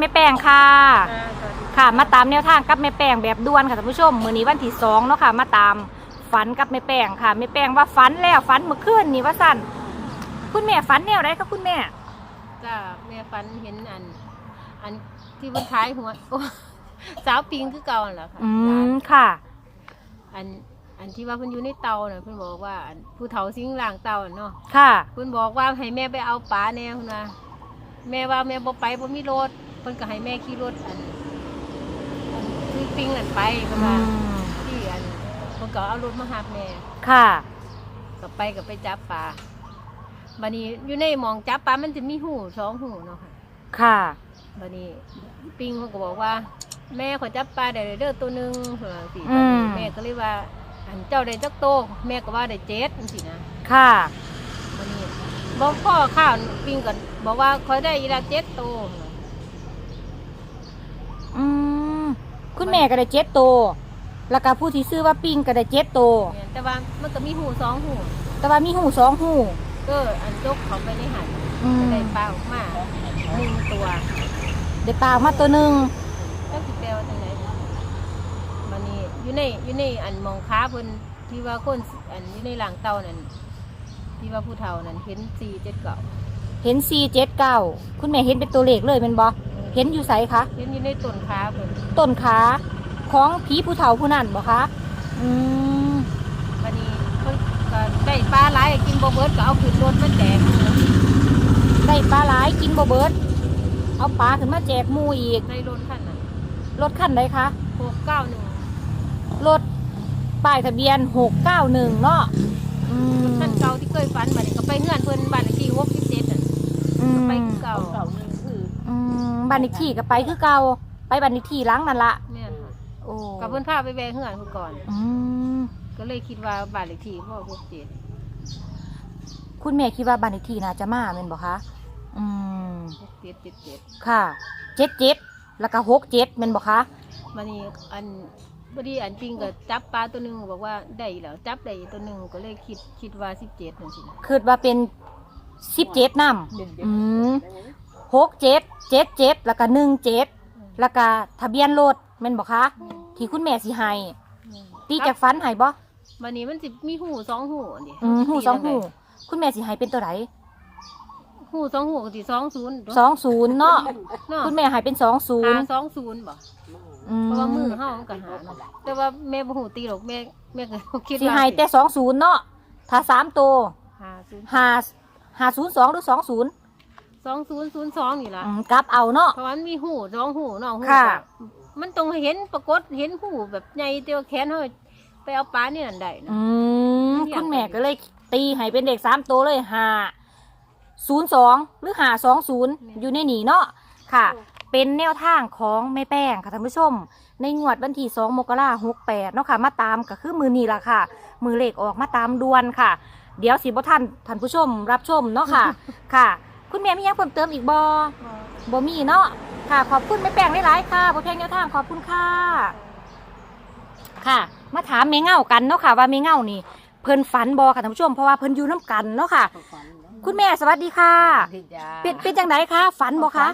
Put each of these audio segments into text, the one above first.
แม่แป้งค่ะอ่าสวัสดีค่ะมาตามแนวทางกับแม่แป้งแบบด่วนค่ะท่านผู้ชม มื้อนี้วันที่สองเนาะค่ะ มาตามฝันกับแม่แป้งค่ะแม่แป้งว่าฝันแล้วฝันเมื่อคืนนี่ว่าสั่นคุณแม่ฝันแนวไหนคะคุณแม่ จ้าแม่ฝันเห็นอัน อันที่บนท้ายหัวโอ้สาวปิงคือเก่านั่นแหละค่ะอืหลานมค่ะ อันอันที่ว่าเพิ่นอยู่ในเตาน่ะเพิ่นบอกว่าอันผู้เฒ่าสิงล่างเตาน่ะเนาะค่ะ เพิ่นบอกว่าให้แม่ไปเอาปลาแน่พุ่นนะแม่ว่าแม่บ่ไปบ่มีรถ เพิ่นก็ให้แม่ขี่รถอันอันซื้อปิงนั่นไปเพิ่นอืว่ามที่อันเพิ่นก็เอารถมาหาแม่ค่ะ ก็ไปก็ไปจับปลาบัดนี้อยู่ในหมองจับปลามันจะมีหูสองหูเนาะค่ะค่ะ บัดนี้ปิงเขาก็บอกว่า แม่ขอจับปลาได้เด้อตัวหนึงเผื่อสิอืมแม่ก็เลยว่า อันเจ้าได้จักโตแม่ก็ว่าได้เจ็ดจังซี่นะ ค่ะบัดนี้บอกพ่อข้าวปิงก็บอกว่าคอยได้อีละเจ็ดโตอืม คุณแม่ก็ได้เจ็ดโตวแล้วก็ผู้ที่ซื้อว่าปิ้งก็ได้เจ็ดโตวเนี่ยแต่ว่ามันก็มีหูสองหูแต่ว่ามีหูสองหูก็อันจกเขาไปในหันอืมก็ได้ปลาออกมาหนึ่งตัวได้ปลามาตัวหนึ่งก็สิแปลว่าจังไดบัดนี้อยู่ในอยู่ในอันหมองค้าเพิ่นที่ว่าคนอันอยู่ในหลังเตานั่นที่ว่าผู้เฒ่านั่นเห็นสี่เจ็ดเก่าเห็นสี่เจ็ดเก้าคุณแม่เห็นเป็นตัวเลขเลยเป็นบอ เห็นอยู่ไสคะเห็นอยู่ในต้นค้าเพิ่นต้นขาของผีผู้เฒ่าผู้นั้นบอคะอืมบัดนี้เพิ่นก็ได้ปลาหลายกินบ่เบิดก็เอาขึ้นรถมาแจกได้ปลาหลายกินบ่เบิด เอาปลาขึ้นมาแจกหมูอีกในรถคันน่ะรถคันใดคะหกเก้าหนึ่งรถป้ายทะเบียนหกเก้าหนึ่งเนาะอืมคันเก่าที่เคยฝันบัดนี้ก็ไปเฮือนเพิ่นบ้านเลขที่หกสิบเจ็ดน่ะอืมไปคือเก่า อืมบ้านเลขที่ก็ไปคือเก่าไปบ้านเลขที่หล้างนั่นละแม่นค่ะโอ้กับเพิ่นพาไปแวะเฮือนเพิ่นก่อน อืมก็เลยคิดว่าบ้านเลขที่พ่อหกเจ็ดคุณแม่คิดว่าบ้านเลขที่น่าจะมาเป็นบอคะอืมหกเจ็ดเจ็ดเจ็ดค่ะเจ็ดเจ็ดแล้วก็หกเจ็ดเป็นบอคะมันนี่อันพอดีอันปิงก็จับปลาตัวหนึ่งบอกว่าได้แล้วจับได้ตัวหนึ่งก็เลยคิดคิดว่าสิบเจ็ดนั่นสินะคือว่าเป็นสิบเจ็ดนำอืม หกเจ็ดเจ็ดเจ็ดแล้วก็หนึ่งเจ็ดแล้วก็ทะเบียนรถแม่นบอกคะ ที่คุณแม่สิให้ตีจากฟันให้บ่มันนี่มันสิมีหูสองหูอันนี้อืมหูสองหู คุณแม่สิให้เป็นตัวไหนหูสองหูก็สิสองศูนย์สองศูนย์เนาะเนาะคุณแม่ให้เป็นสองศูนหาย์สองศูนย์บ่อืมเพราะว่ามือเฮามันก็หาเนาะแต่ว่าแม่บ่หูตีหรอกแม่แม่ก็คิดสิว่าให้แต่สองศูนย์เนาะถ้าสามตัวหาศูนย์หาหาศูนย์สองหรือสองศูนย์ สองศูนย์ศูนย์สองนี่ล่ะกลับเอาเนาะ เพราะว่ามันมีหูสองหูเนาะหูค่ะก็มันต้องเห็นปรากฏเห็นหูแบบใหญ่เตียวแขนเฮาไปเอาปลานี่นั่นได้นะ อืมเนี่ยคุณแม่ก็เลยตีให้เป็นเด็กสามตัวเลยหาศูนย์สองหรือหาสองศูนย์อยู่ในหนีเนาะค่ะ เป็นแนวทางของแม่แป้งค่ะท่านผู้ชม ในงวดวันที่สองมกราหกแปดเนาะค่ะ มาตามก็คือมือนี้ละค่ะ มือเลขออกมาตามดวนค่ะ เดี๋ยวสิบ่ท่านท่านผู้ชมรับชมเนาะค่ะ ค่ะ คุณแม่มีหยังเพิ่มเติมอีกบอบมีเนาะค่ะ ขอบคุณแม่แป้งหลายๆค่ะบ่เพียงแนวทางขอบคุณค่ะค่ะ มาถามแม่เง่ากันเนาะค่ะ ว่าแม่เง่านี่เพิ่นฝันบอค่ะท่านผู้ชมเพราะว่าเพิ่นอยู่น้กันเนาะค่ะ คุณแม่สวัสดีค่ะ เป็นเป็นจังไดคะฝันบอคะ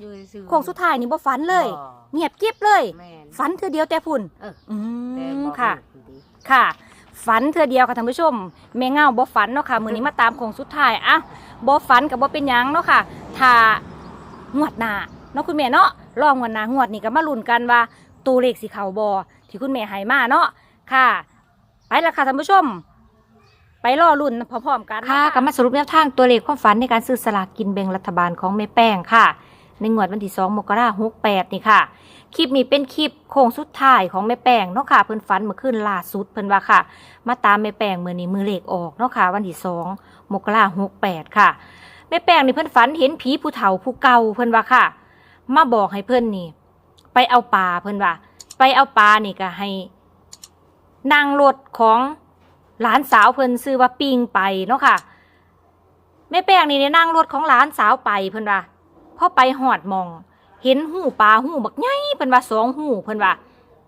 อยู่ซื่อโค้งสุดท้ายนี่บ่ฝันเลย เงียบกิ๊บเลยแม่นฝันเธอเดียวแต่พุ่นเออ อืแต่มบ่ค่ะรู้ดีค่ะ ฝันเธอเดียวค่ะท่านผู้ชมแม่เง่าบ่ฝันเนาะค่ะมื้อนี้มาตามโค้งสุดท้ายอะบ่ฝันกับบ่เป็นหยังเนาะค่ะถ้างวดหน้าเนาะคุณแม่เนาะรองงวดหน้างวดนี้ก็มาลุ้นกันว่าตัวเลขสิเข้าบ่ที่คุณแม่ให้มาเนาะค่ะ ไปแล้วค่ะท่านผู้ชม ไปรอรุ่นพร้อมๆกันค่ะก็มาสรุปแนวทางตัวเลขความฝันในการซื้อสลากกินแบ่งรัฐบาลของแม่แป้งค่ะ ในงวดวันที่2มกราคม68นี่ค่ะ คลิปนี้เป็นคลิปโค้งสุดท้ายของแม่แป้งเนาะค่ะ เพิ่นฝันเมื่อคืนล่าสุดเพิ่นว่าค่ะ มาตามแม่แป้งมื้อนี้มือเลขออกเนาะค่ะ วันที่2มกราคม68ค่ะ แม่แป้งนี่เพิ่นฝันเห็นผีผู้เฒ่าผู้เก่าเพิ่นว่าค่ะ มาบอกให้เพิ่นนี่ ไปเอาปลาเพิ่นว่า ไปเอาปลานี่ก็ให้นั่งรถของหลานสาวเพิ่นซื้อว่าปิงไปเนาะค่ะแม่แป้งนี่ได้นั่งรถของหลานสาวไปเพิ่นว่า พอไปหอดมอง เห็นหูปลาหูบักใหญ่เพิ่นว่าสองหูเพิ่นว่า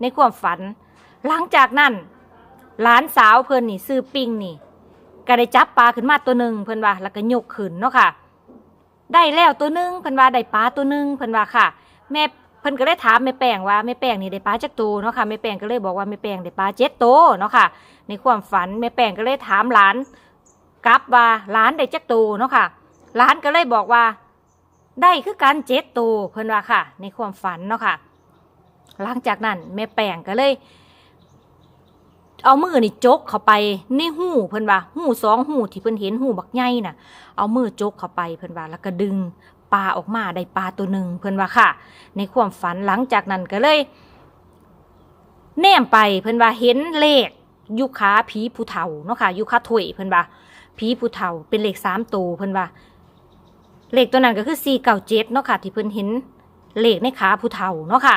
ในความฝัน หลังจากนั้นหลานสาวเพิ่นนี่ซื้อปิงนี่ก็ได้จับปลาขึ้นมาตัวหนึ่งเพิ่นว่าแล้วก็ยกขึ้นเนาะค่ะ ได้แล้วตัวหนึ่งเพิ่นว่าได้ปลาตัวหนึ่งเพิ่นว่าค่ะ แม่เพิ่นก็เลยถามแม่แป้งว่าแม่แป้งนี่ได้ปลาจักตัวเนาะค่ะแม่แป้งก็เลยบอกว่าแม่แป้งได้ปลาเจ็ดตัวเนาะค่ะ ในความฝันแม่แป้งก็เลยถามหลานกลับว่าหลานได้จักตัวเนาะค่ะหลานก็เลยบอกว่า ได้คือการเจ็ดตัวเพิ่นว่าค่ะ ในความฝันเนาะค่ะ หลังจากนั้นแม่แป้งก็เลย เอามือนี่จกเข้าไปในหูเพิ่นว่าหูสองหูที่เพิ่นเห็นหูบักใหญ่น่ะ เอามือจกเข้าไปเพิ่นว่าแล้วก็ดึงปลาออกมาได้ปลาตัวหนึ่งเพิ่นว่าค่ะ ในความฝันหลังจากนั้นก็เลย แนมไปเพิ่นว่าเห็นเลขยุขาผีผู้เฒ่าเนาะค่ะยุขาถวยเพิ่นว่าผีผู้เฒ่าเป็นเลขสามตัวเพิ่นว่า เลขตัวนั้นก็คือสี่เก้าเจ็ดเนาะค่ะ ที่เพิ่นเห็นเลขในขาผู้เฒ่าเนาะค่ะ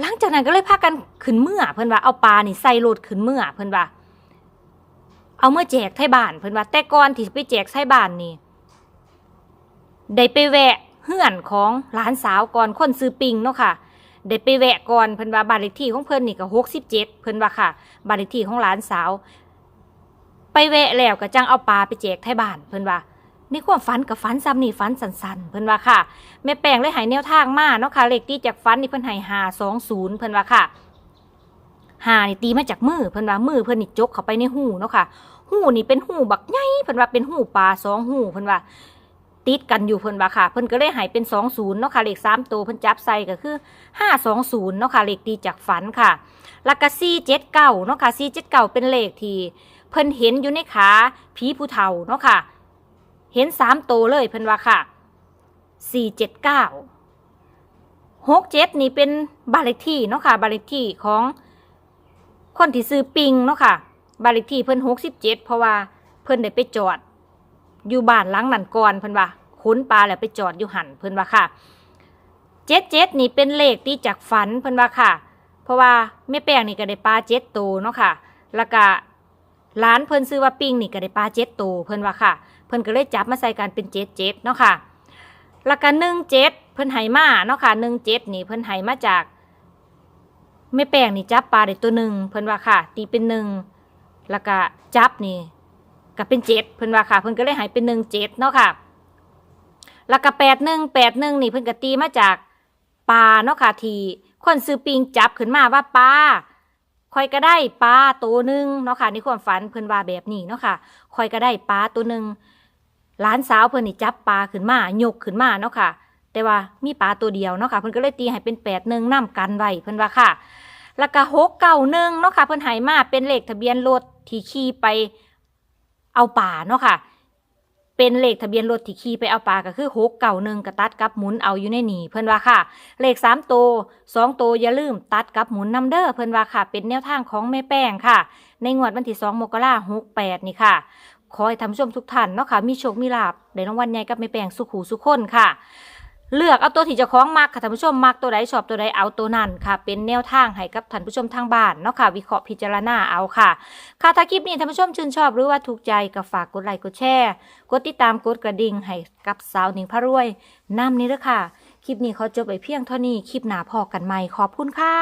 หลังจากนั้นก็เลยพากันขึ้นเมื่อเพิ่นว่าเอาปลานี่ใส่รถขึ้นเมื่อเพิ่นว่า เอาเมื่อแจกไทบ้านเพิ่นว่าแต่ก่อนที่ไปแจกไทบ้านนี่ได้ไปแวะเฮือนของหลานสาวก่อนคนซื้อปิงเนาะค่ะได้ไปแวะก่อนเพิ่นว่าบ้านเลขที่ของเพิ่นนี่ก็หกสิบเจ็ดเพิ่นว่าค่ะบ้านเลขที่ของหลานสาว ไปแวะแล้วก็จังเอาปลาไปแจกไทบ้านเพิ่นว่า ในความฝันกับฝันซ้ำนี่ฝันสันๆเพิ่นว่าค่ะแม่แป้งเลยหายแนวทางมาเนาะค่ะเลขตีจากฟันนี่เพิ่นหายหาสองศูนย์เพิ่นว่าค่ะหานี่ตีมาจากมือเพิ่นว่ามือเพิ่นนี่จกเข้าไปในหูเนาะค่ะ หูนี่เป็นหูบักใหญ่เพิ่นว่าเป็นหูปลาสองหูเพิ่นว่าติดกันอยู่เพิ่นว่าค่ะ เพิ่นก็เลยหายเป็นสองศูนย์เนาะค่ะเลขสามตัวเพิ่นจับใส่ก็คือห้าสองศูนย์เนาะค่ะเลขตีจากฝันค่ะล้วก็สี่เจ็ดเก้าเนาะค่ะสี่เจ็ดเก้าเป็นเลขที่เพิ่นเห็นอยู่ในขาผีผู้เฒ่าเนาะค่ะ เห็นสามโตเลยเพิ่นว่าค่ะสี่เจ็ดเก้าหกเจ็ดนี่เป็นบานเลขที่เนาะค่ะบานเลขที่ของคนที่ซื้อปิงเนาะค่ะบานเลขที่เพิ่นหกสิบเจ็ดเพราะว่าเพิ่นได้ไปจอด อยู่บ้านหลังนันก่อนเพิ่นว่าขนปลาแล้วไปจอดอยู่หันเพิ่นว่าค่ะเจ็ดเจ็ดนี่เป็นเลขที่จากฝันเพิ่นว่าค่ะ เพราะว่าแม่แป้งนี่ก็ได้ปลาเจ็ดตัวเนาะค่ะ แล้วก็ร้านเพิ่นซื้อว่าปิงนี่ก็ได้ปลาเจ็ดตัวเพิ่นว่าค่ะ เพิ่นก็เลยจับมาใส่กันเป็นเจ็ดเจ็ดเนาะค่ะแล้วก็หนึ่งเจ็ดเพิ่นไหมาเนาะค่ะหนึ่งเจ็ดนี่เพิ่นไหมาจากแม่แป้งนี่จับปลาได้ตัวหนึ่งเพิ่นว่าค่ะ ตีเป็นหนึ่งแล้วก็จับนี่ก็เป็นเจ็ดเพิ่นว่าค่ะ เพิ่นก็เลยหายเป็นหนึ่งเจ็ดเนาะค่ะ แล้วก็แปดหนึ่งแปดหนึ่งนี่เพิ่นก็ตีมาจากปลาเนาะค่ะทีคนซื้อปิงจับขึ้นมาว่าปลาคอยก็ได้ปลาตัวหนึ่งเนาะค่ะในความฝันเพิ่นว่าแบบนี้เนาะค่ะคอยก็ได้ปลาตัวหนึ่ง ลานสาวเพิ่นนี่จับปลาขึ้นมายกขึ้นมาเนาะค่ะ แต่ว่ามีปลาตัวเดียวเนาะค่ะเพิ่นก็เลยตีให้เป็นแปดหนึ่งนํกันไว้เพิ่นว่าค่ะแล้วก็หกเก้าหนึ่งเนาะค่ะเพิ่นหายมาเป็นเลขทะเบียนรถที่ขี่ไปเอาป่าเนาะค่ะ เป็นเลขทะเบียนรถที่ขี่ไปเอาปลาก็คือหกเก้าหนึ่งกระตัดกับหมุนเอาอยู่ในนี่เพิ่นว่าค่ะ เลขสามตัวสองตัวอย่าลืมตัดกับหมุนนำเด้อเพิ่นว่าค่ะ เป็นแนวทางของแม่แป้งค่ะ ในงวดวันที่สองมกราหกแปดนี่ค่ะ ขอให้ท่านผู้ชมทุกท่านเนาะค่ะมีโชคมีลาบในรางวัลใหญ่กับแม่แปลงสุขหูสุขคนค่ะ เลือกเอาตัวที่เจะคล้าของมักค่ะท่านผู้ชมมักตัวใดชอบตัวใดเอาตัวนั้นค่ะ เป็นแนวทางให้กับท่านผู้ชมทางบ้านเนาะค่ะวิเคราะห์พิจารณาเอาค่ะ ค่ะถ้าคลิปนี้ท่านผู้ชมชื่นชอบหรือว่าถูกใจก็ฝากกดไลค์กดแชร์กดติดตามกดกระดิ่งให้กับสาวหนิงพระรวยน้ำนี้เด้อค่ะ คลิปนี้ขอจบไปเพียงเท่านี้คลิปหน้าพอกันใหม่ขอบคุณค่ะ